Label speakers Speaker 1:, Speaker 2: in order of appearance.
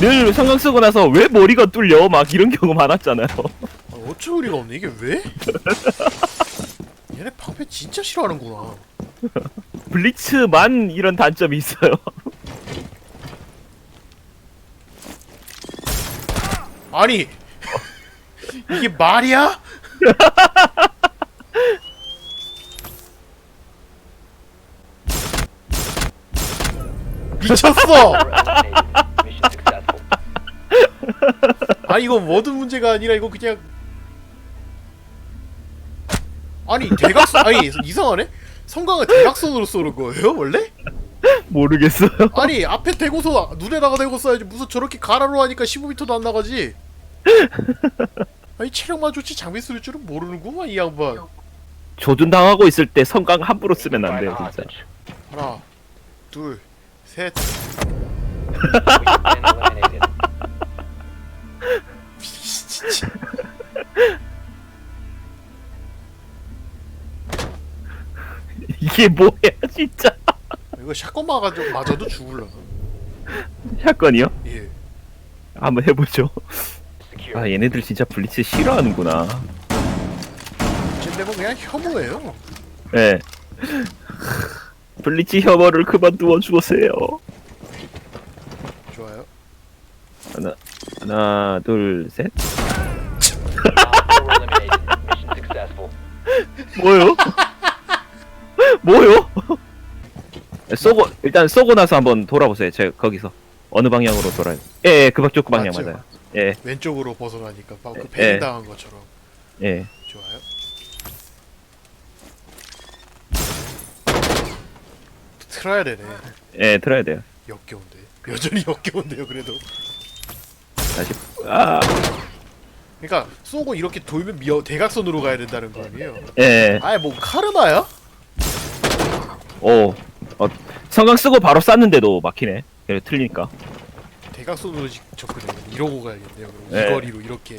Speaker 1: 늘 성강 쓰고 나서 왜 머리가 뚫려 막 이런 경우 많았잖아요.
Speaker 2: 아, 어쩔 우리가 없네 이게 왜? 얘네 방패 진짜 싫어하는구나
Speaker 1: 블리츠만 이런 단점이 있어요.
Speaker 2: 아니 이게 말이야? 미쳤어! 아니 이거 워드 문제가 아니라 이거 그냥 아니 대각선 아니 이상하네? 성광을 대각선으로 쏘는 거예요 원래?
Speaker 1: 모르겠어요.
Speaker 2: 아니 앞에 대고서 눈에다가 대고 쏴야지 무슨 저렇게 가라로 하니까 15m도 안 나가지 아니 체력만 좋지 장비 쓸 줄은 모르는구만 이 양반
Speaker 1: 조준 당하고 있을 때 성강 함부로 쓰면 안 돼요, 진짜.
Speaker 2: 하나 둘셋
Speaker 1: 이게 뭐야, 진짜.
Speaker 2: 이거 샷건 맞아도, 맞아도 죽을라
Speaker 1: 샷건이요?
Speaker 2: 예
Speaker 1: 한번 해보죠.
Speaker 3: Secure.
Speaker 1: 아, 얘네들 진짜 블리츠 싫어하는구나.
Speaker 2: 쟤네면 그냥 혐오예요
Speaker 1: 예. 블리츠 혐오를 그만두어 주세요.
Speaker 2: 좋아요
Speaker 1: 하나, 하나, 둘, 셋.
Speaker 3: Op 4 eliminated. Mission successful.
Speaker 1: 뭐요? 뭐요? 쏘고 일단 쏘고 나서 한번 돌아보세요. 제가 거기서 어느 방향으로 돌아요? 예, 예 그쪽 그 방향
Speaker 2: 맞죠?
Speaker 1: 맞아요. 예,
Speaker 2: 왼쪽으로 벗어나니까 방금 그
Speaker 1: 예.
Speaker 2: 배행 당한 것처럼
Speaker 1: 예.
Speaker 2: 좋아요 틀어야 되네
Speaker 1: 예, 들어야 돼요.
Speaker 2: 역겨운데 여전히 역겨운데요 그래도
Speaker 1: 다시. 아,
Speaker 2: 그러니까 쏘고 이렇게 돌면 미어 대각선으로 가야 된다는 거 아니에요
Speaker 1: 예.
Speaker 2: 아예 뭐 카르마야?
Speaker 1: 오, 어, 성강 쓰고 바로 쐈는데도 막히네. 예, 틀리니까.
Speaker 2: 대각선으로 지- 접근해 이러고 가야겠네요 그럼
Speaker 1: 네.
Speaker 2: 이 거리로 이렇게